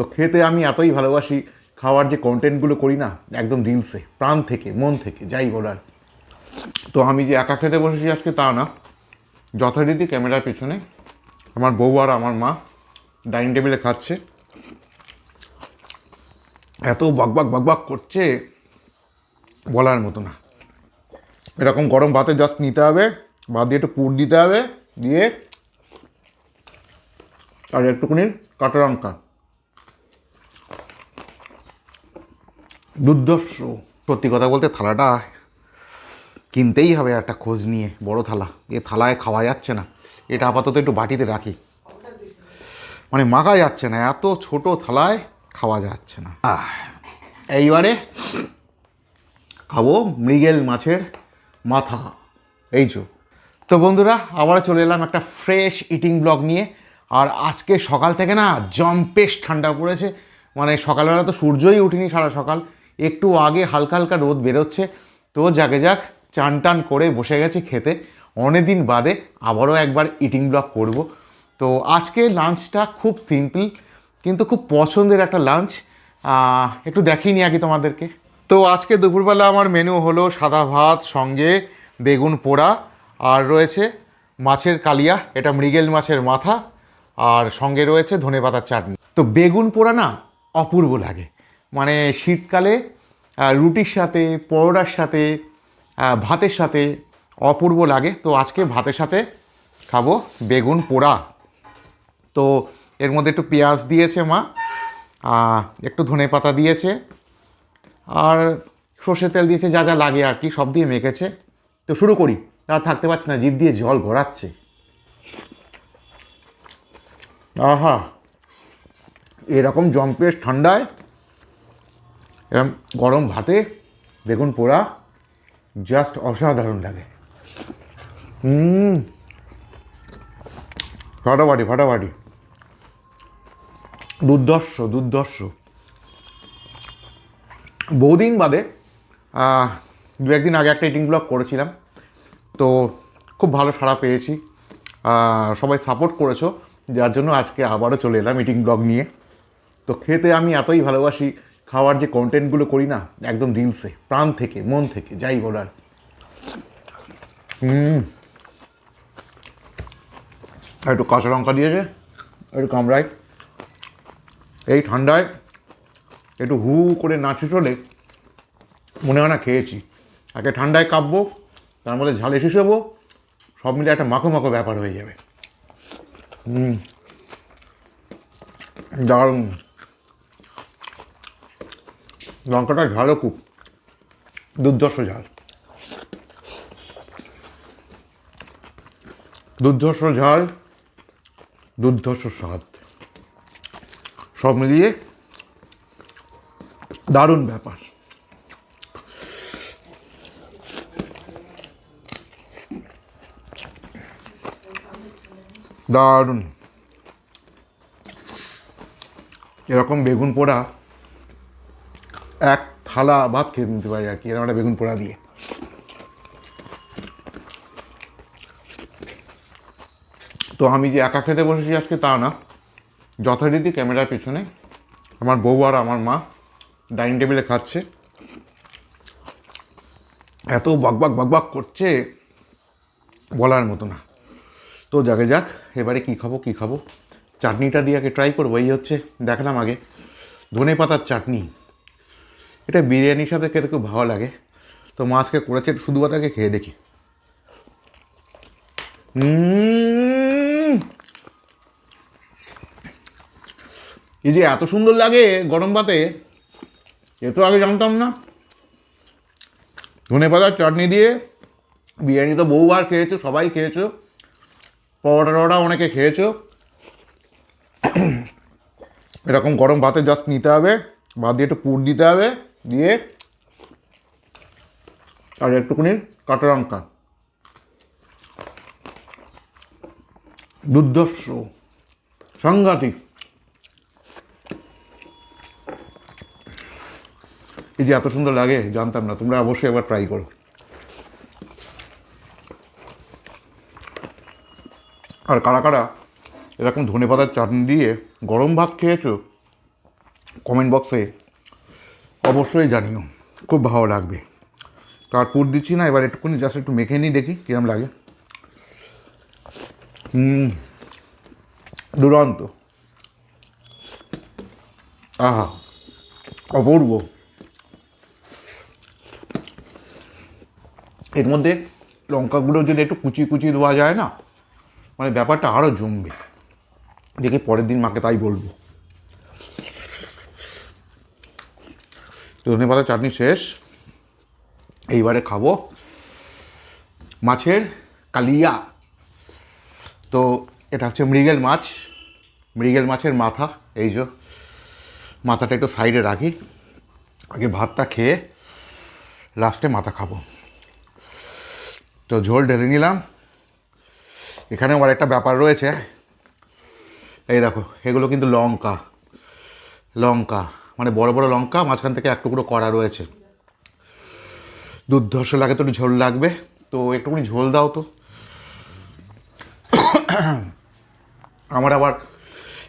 তো খেতে আমি এতই ভালোবাসি, খাওয়ার যে কন্টেন্টগুলো করি না, একদম দিলসে, প্রাণ থেকে, মন থেকে, যাই বলার। তো আমি যে একা খেতে বসেছি আজকে তা না। যথারীতি ক্যামেরার পিছনে আমার বউ আর আমার মা ডাইনিং টেবিলে খাচ্ছে। এত বকবক বকবক করছে, বলার মতো না। এরকম গরম ভাতে জাস্ট নিতে হবে, ভাত দিয়ে একটু পুর দিতে হবে, দিয়ে আর একটুখানি কাঁচা লঙ্কা দুর্ধর্ষ। সত্যি কথা বলতে থালাটা কিনতেই হবে একটা খোঁজ নিয়ে, বড় থালা। এ থালায় খাওয়া যাচ্ছে না। এটা আপাতত একটু বাটিতে রাখি। মানে মাখা যাচ্ছে না, এত ছোট থালায় খাওয়া যাচ্ছে না। এইবারে খাব মৃগেল মাছের মাথা। এই যো। তো বন্ধুরা, আবার চলে এলাম একটা ফ্রেশ ইটিং ব্লগ নিয়ে। আর আজকে সকাল থেকে না, জম্পেশ ঠান্ডা পড়েছে। মানে সকালবেলা তো সূর্যই উঠিনি সারা সকাল। একটু আগে হালকা হালকা রোদ বেরোচ্ছে। তো যাকে যাক, চান টান করে বসে গেছে খেতে। অনেক দিন বাদে আবারও একবার ইটিং ব্লগ করব। তো আজকে লাঞ্চটা খুব সিম্পল কিন্তু খুব পছন্দের একটা লাঞ্চ একটু দেখিনি আগে তোমাদেরকে। তো আজকে দুপুরবেলা আমার মেনু হলো সাদা ভাত, সঙ্গে বেগুন পোড়া, আর রয়েছে মাছের কালিয়া, এটা মৃগেল মাছের মাথা, আর সঙ্গে রয়েছে ধনেপাতার চাটনি। তো বেগুন পোড়া না অপূর্ব লাগে। মানে শীতকালে রুটির সাথে, পরোটার সাথে ভাতের সাথে অপূর্ব লাগে। তো আজকে ভাতের সাথে খাব বেগুন পোড়া। তো এর মধ্যে একটু পেঁয়াজ দিয়েছে মা একটু ধনে পাতা দিয়েছে, আর সর্ষে তেল দিয়েছে, যা যা লাগে আর কি, সব দিয়ে মেখেছে। তো শুরু করি। তা থাকতে পারছি না, জিভ দিয়ে জল গড়াচ্ছে আহা, এরকম জম্পেশ ঠান্ডায় এরকম গরম ভাতে বেগুন পোড়া জাস্ট অসাধারণ লাগে। ফাটাফাটি ফাটাফাটি। দুর্ধর্ষ দুর্ধর্ষ। বহুদিন বাদে দু একদিন আগে একটা ইটিং ব্লগ করেছিলাম, তো খুব ভালো সাড়া পেয়েছি। সবাই সাপোর্ট করেছ, যার জন্য আজকে আবারও চলে এলাম ইটিং ব্লগ নিয়ে। তো খেতে আমি এতই ভালোবাসি খাওয়ার যে কন্টেন্টগুলো করি না, একদম দিলসে প্রাণ থেকে, মন থেকে, যাই হুম। আর একটু কাঁচা লঙ্কা দিয়েছে একটু কামড়ায়। এই ঠান্ডায়, একটু হু হু করে নাচি চলে মনে হয় না খেয়েছি। আগে ঠান্ডায় কাঁপবো, তার মধ্যে ঝালে শিশবো সব মিলে একটা মাখো মাখো ব্যাপার হয়ে যাবে। হুম। দারুণ। লঙ্কাটা ঝালও খুব দুর্ধর্ষ ঝাল। দুর্ধর্ষ ঝাল, দুর্ধর্ষ স্বাদ। সব মিলিয়ে দারুণ ব্যাপার। দারুণ। এরকম বেগুন পোড়া এক থালা ভাত খেয়ে নিতে পারি আর কি, এরকম একটা বেগুন পোড়া দিয়ে। তো আমি যে একা খেতে বসেছি আজকে তা না, যথারীতি ক্যামেরার পিছনে আমার বউ আর আমার মা ডাইনিং টেবিলে খাচ্ছে। এত বকবক বকবক করছে বলার মতো না। তো যাকে যাক, এবারে কী খাব কী খাব? চাটনিটা দিয়ে আগে ট্রাই করব, এই হচ্ছে, দেখালাম আগে ধনে পাতার চাটনি। এটা বিরিয়ানির সাথে খেতে খুব ভালো লাগে। তো মাছকে করেছে, একটু শুধু পাতাকে খেয়ে দেখি। এই যে এত সুন্দর লাগে গরম ভাতে, এ তো আগে জানতাম না। ধনে পাতার চাটনি দিয়ে বিরিয়ানি তো বহুবার খেয়েছো, সবাই খেয়েছো। পরোটা টরোটা অনেকে খেয়েছো। এরকম গরম ভাতে জাস্ট নিতে হবে ভাত দিয়ে একটু পুর দিতে হবে। দিয়ে আর একটুখানি কাঁচা লঙ্কা। দুর্ধর্ষ সাংঘাতিক। এই যে এত সুন্দর লাগে, জানতাম না, তোমরা অবশ্যই এবার ট্রাই করো। আর কারা কারা এরকম ধনে পাতার চাটনি দিয়ে গরম ভাত খেয়েছো কমেন্ট বক্সে অবশ্যই জানিও, খুব ভালো লাগবে। তার পুর দিচ্ছি না, এবার একটুখানি জাস্ট একটু মেখে নিই, দেখি কিরম লাগে। দুরন্ত। আহা, অপূর্ব। এর মধ্যে লঙ্কাগুলো যদি একটু কুচি কুচি দেওয়া যায় না মানে ব্যাপারটা আরও জমবে। দেখি পরের দিন মাকে তাই বলব। ধনে পাতা, চাটনি শেষ। এইবারে খাব মাছের কালিয়া। তো এটা হচ্ছে মৃগেল মাছ। মৃগেল মাছের মাথা, এই যে মাথাটা একটু সাইডে রাখি। আগে ভাতটা খেয়ে লাস্টে মাথা খাব। তো ঝোল ঢেলে নিলাম। এখানে আবার একটা ব্যাপার রয়েছে। এই দেখো, এগুলো কিন্তু লঙ্কা লঙ্কা। মানে বড় বড় লঙ্কা, মাঝখান থেকে এক টুকরো করা রয়েছে। দুর্ধর্ষ লাগে তো একটু ঝোল লাগবে। তো একটুখানি ঝোল দাও তো। আমার আবার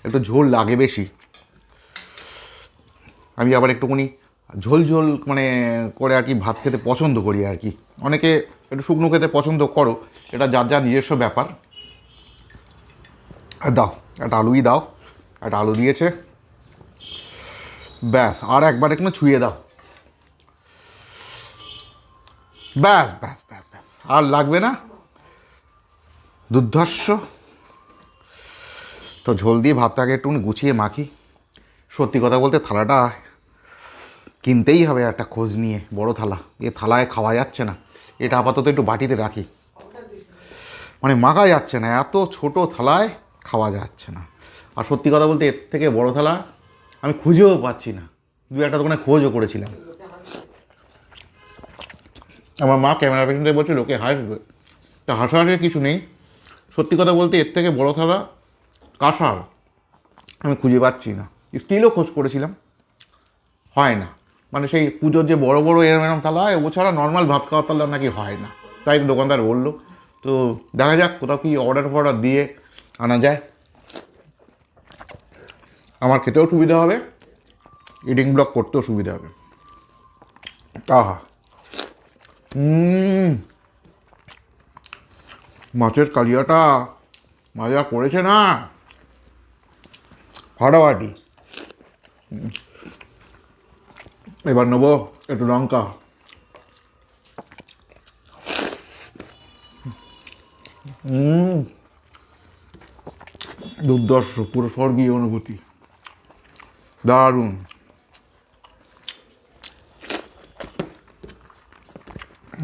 একটু ঝোল লাগে বেশি। আমি আবার একটুখানি ঝোল ঝোল মানে করে আর কি ভাত খেতে পছন্দ করি আর কি। অনেকে একটু শুকনো খেতে পছন্দ করো, এটা যার যার নিজস্ব ব্যাপার। দাও, একটা আলুই দাও, একটা আলু দিয়েছে। ব্যাস, আর একবার একটু ছুঁয়ে দাও। ব্যাস ব্যাস ব্যাস ব্যাস। আর লাগবে না? দুর্ধর্ষ। তো ঝোল দিয়ে ভাতটাকে একটু গুছিয়ে মাখি। সত্যি কথা বলতে থালাটা কিনতেই হবে একটা খোঁজ নিয়ে, বড় থালা। এ থালায় খাওয়া যাচ্ছে না। এটা আপাতত একটু বাটিতে রাখি। মানে মাখা যাচ্ছে না, এত ছোট থালায় খাওয়া যাচ্ছে না। আর সত্যি কথা বলতে এর থেকে বড় থালা আমি খুঁজেও পাচ্ছি না। দু একটা দোকানে খোঁজও করেছিলাম। আমার মা ক্যামেরা থেকে বলছে লোকে হাসবে তা হাসাহাসের কিছু নেই। সত্যি কথা বলতে এর থেকে বড় থালা কাঁসার আমি খুঁজে পাচ্ছি না। স্টিলও খোঁজ করেছিলাম। হয় না। মানে সেই পুজোর যে বড় বড় এরম এরম থালা হয় ও ছাড়া নর্মাল ভাত খাওয়ার থালা নাকি হয় না। তাই দোকানদার বলল, তো দেখা যাক কোথাও কি অর্ডার ফর্ডার দিয়ে আনা যায়। আমার খেতেও সুবিধা হবে ইডিং ব্লক করতেও সুবিধা হবে। আহা। মাছের কালিয়াটা মজা করেছে না? ফাটাফাটি এবার নেব একটু লঙ্কা। দুর্দর্শ পুরো স্বর্গীয় অনুভূতি। দারুণ।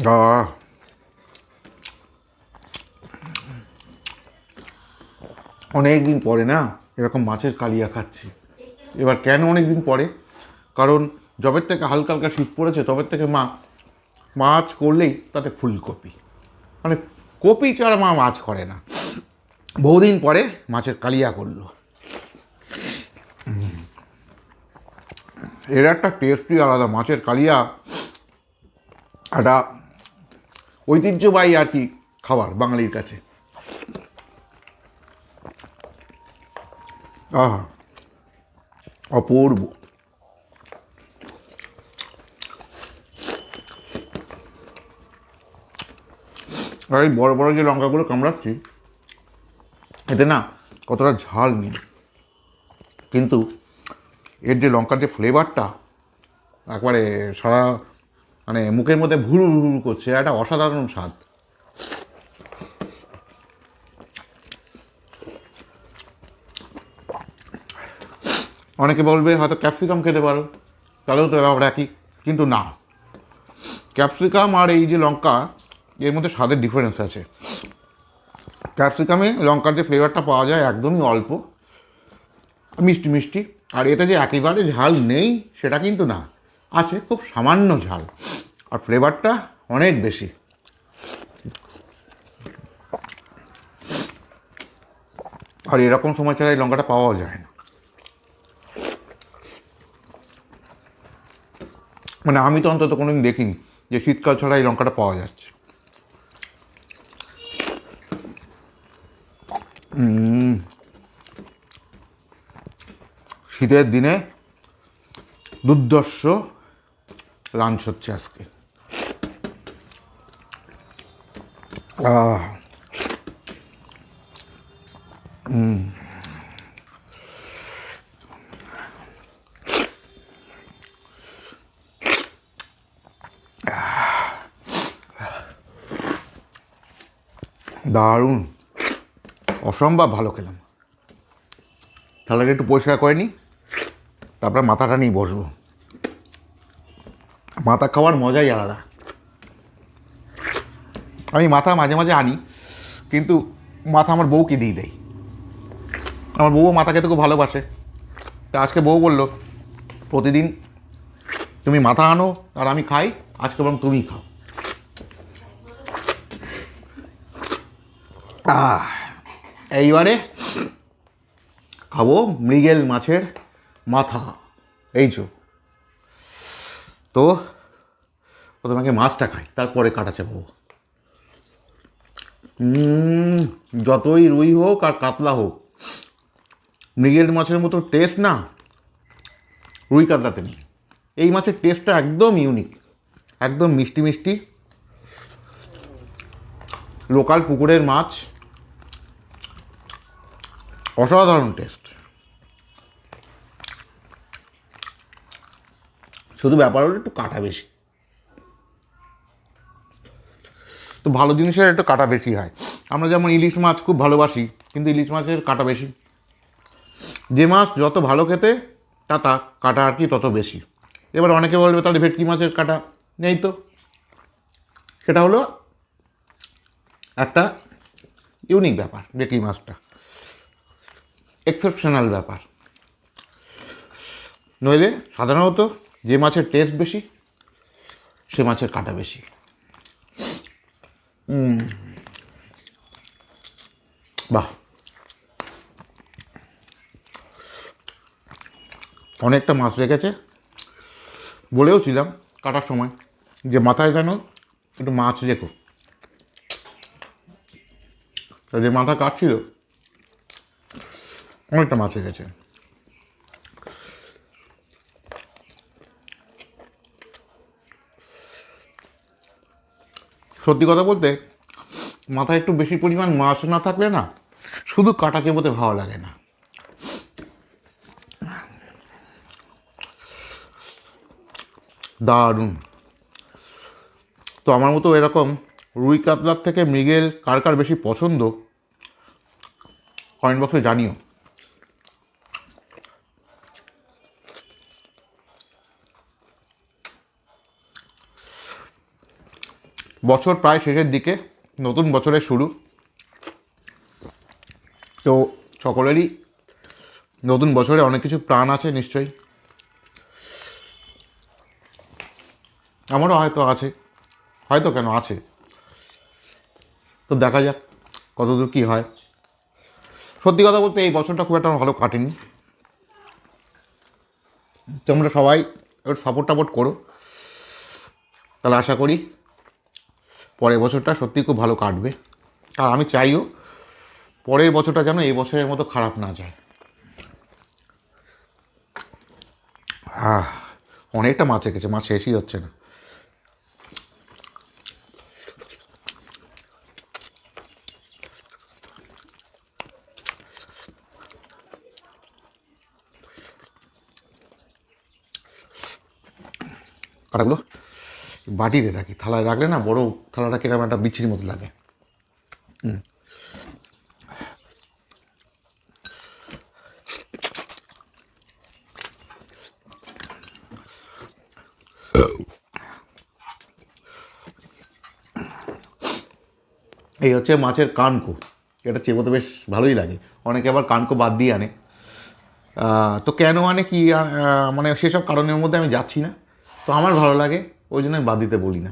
আহ। অনেক দিন পরে না, এরকম মাছের কালিয়া খাচ্ছি। এবার কেন অনেক দিন পরে? কারণ জবের থেকে হালকা হালকা শীত পড়েছে তবের থেকে মা, মাছ করলেই তাতে ফুলকপি। মানে কপি ছাড়া মা মাছ করে না। বহুদিন পরে মাছের কালিয়া করল। এর একটা টেস্টই আলাদা, মাছের কালিয়া, একটা ঐতিহ্যবাহী আর কি খাবার বাঙালির কাছে। আহা, অপূর্ব। আর এই বড় বড় যে লঙ্কাগুলো কামড়াচ্ছি, এতে না কতটা ঝাল নেই। কিন্তু এর যে লঙ্কার যে ফ্লেভারটা একবারে সারা মানে মুখের মধ্যে ভুরু ভুরু করছে একটা অসাধারণ স্বাদ। অনেকে বলবে, হয়তো ক্যাপসিকাম খেতে পারো, তাহলেও তো ব্যাপার একই, কিন্তু না। ক্যাপসিকাম আর এই যে লঙ্কা, এর মধ্যে স্বাদের ডিফারেন্স আছে। ক্যাপসিকামে লঙ্কার যে ফ্লেভারটা পাওয়া যায়, একদমই অল্প, মিষ্টি মিষ্টি। আর এতে যে একেবারে ঝাল নেই, সেটা কিন্তু না। আছে খুব সামান্য ঝাল। আর ফ্লেভারটা অনেক বেশি। আর এরকম সময় ছাড়া এই লঙ্কাটা পাওয়াও যায় না। মানে আমি তো অন্তত কোনোদিন দেখিনি যে শীতকাল ছাড়া এই লঙ্কাটা পাওয়া যাচ্ছে। শীতের দিনে দুর্দর্শ লাঞ্চ হচ্ছে আজকে। দারুণ। অসম্ভব ভালো খেলাম। থালাটা একটু পরিষ্কার করে নিই। তারপর মাথাটা নিয়ে বসবো। মাথা খাওয়ার মজাই আলাদা। আমি মাথা মাঝে মাঝে আনি, কিন্তু মাথা আমার বউকে দিয়ে দেয় আমার বউও মাথা খেতে খুব ভালোবাসে। তা আজকে বউ বলল, প্রতিদিন তুমি মাথা আনো আর আমি খাই, আজকে বরং তুমিই খাও। এইবারে খাব মৃগেল মাছের মাথা এই চো তো প্রথমে আগে মাছটা খাই তারপরে কাটা চাপাবো উম, যতই রুই হোক আর কাতলা হোক মৃগেল মাছের মতো টেস্ট না রুই কাতলাতে নেই। এই মাছের টেস্টটা একদম ইউনিক একদম মিষ্টি মিষ্টি। লোকাল পুকুরের মাছ অসাধারণ টেস্ট শুধু ব্যাপার হলো একটু কাটা বেশি। তো ভালো জিনিসের একটু কাটা বেশি হয়। আমরা যেমন ইলিশ মাছ খুব ভালোবাসি, কিন্তু ইলিশ মাছের কাটা বেশি। যে মাছ যত ভালো খেতে, তা তা কাটা আর কি তত বেশি। এবার অনেকে বলবে, তাহলে ভেটকি মাছের কাটা নেই তো। সেটা হলো একটা ইউনিক ব্যাপার, ভেটকি মাছটা। এক্সেপশনাল ব্যাপার। নইলে সাধারণত যে মাছের টেস্ট বেশি, সে মাছের কাটা বেশি। বাহ। অনেকটা মাছ রেখেছে বলেও ছিলাম কাটার সময় যে মাথায় যেন একটু মাছ রেখো। যে মাথা কাটছিল, অনেকটা মাছ রেখেছে। সত্যি কথা বলতে, মাথায় একটু বেশি পরিমাণ মাছ না থাকলে না, শুধু কাটা চেবোতে ভালো লাগে না। দারুণ। তো আমার মতো এরকম রুই কাতলার থেকে মৃগেল কার কার বেশি পছন্দ, কমেন্ট বক্সে জানিও। বছর প্রায় শেষের দিকে, নতুন বছরের শুরু। তো সকলেরই নতুন বছরে অনেক কিছু প্রাণ আছে নিশ্চয়ই। আমারও হয়তো আছে। হয়তো কেন আছে। তো দেখা যাক কতদূর কী হয়। সত্যি কথা বলতে এই বছরটা খুব একটা ভালো কাটেনি। তোমরা সবাই একটু সাপোর্ট টাপোর্ট করো। তাহলে আশা করি পরের বছরটা সত্যি খুব ভালো কাটবে। আর আমি চাইও পরের বছরটা যেন এই বছরের মতো খারাপ না যায়। আহ, অনেকটা মাছ রেখেছে মাছ শেষই হচ্ছে না। কাটাগুলো। বাটিতে রাখি, থালায় রাখলে না বড় থালাটা কীরকম একটা বিচ্ছির মতো লাগে। এই হচ্ছে মাছের কানকো, এটা চেবোতে বেশ ভালোই লাগে। অনেকে আবার কানকো বাদ দিয়ে আনে। তো কেন আনে কি মানে সেসব কারণের মধ্যে আমি যাচ্ছি না। তো আমার ভালো লাগে ওই জন্য আমি বাদ দিতে বলি না।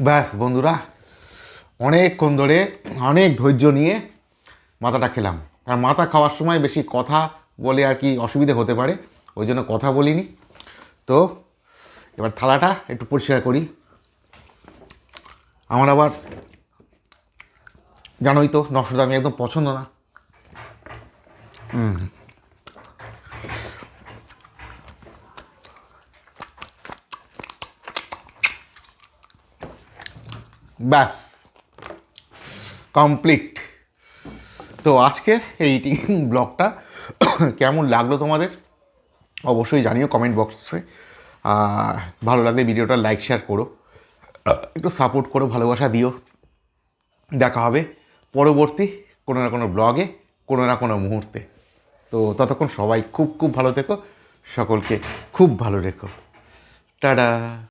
ব্যাস, বন্ধুরা, অনেকক্ষণ ধরে অনেক ধৈর্য নিয়ে মাথাটা খেলাম। আর মাথা খাওয়ার সময় বেশি কথা বলে আর কি অসুবিধে হতে পারে, ওই জন্য কথা বলিনি। তো, এবার থালাটা একটু পরিষ্কার করি। আমার আবার, জানোই তো নষ্ট আমি একদম পছন্দ না। হুম। ব্যাস। কমপ্লিট। তো আজকের এই ব্লগটা কেমন লাগল তোমাদের? অবশ্যই জানিও কমেন্ট বক্সে ভালো লাগলে ভিডিওটা লাইক শেয়ার করো। একটু সাপোর্ট করো, ভালোবাসা দিও। দেখা হবে পরবর্তী কোনো না কোনো ব্লগে, কোনো না কোনো মুহূর্তে। তো ততক্ষণ সবাই খুব খুব ভালো থেকো। সকলকে খুব ভালো রেখো। টাটা।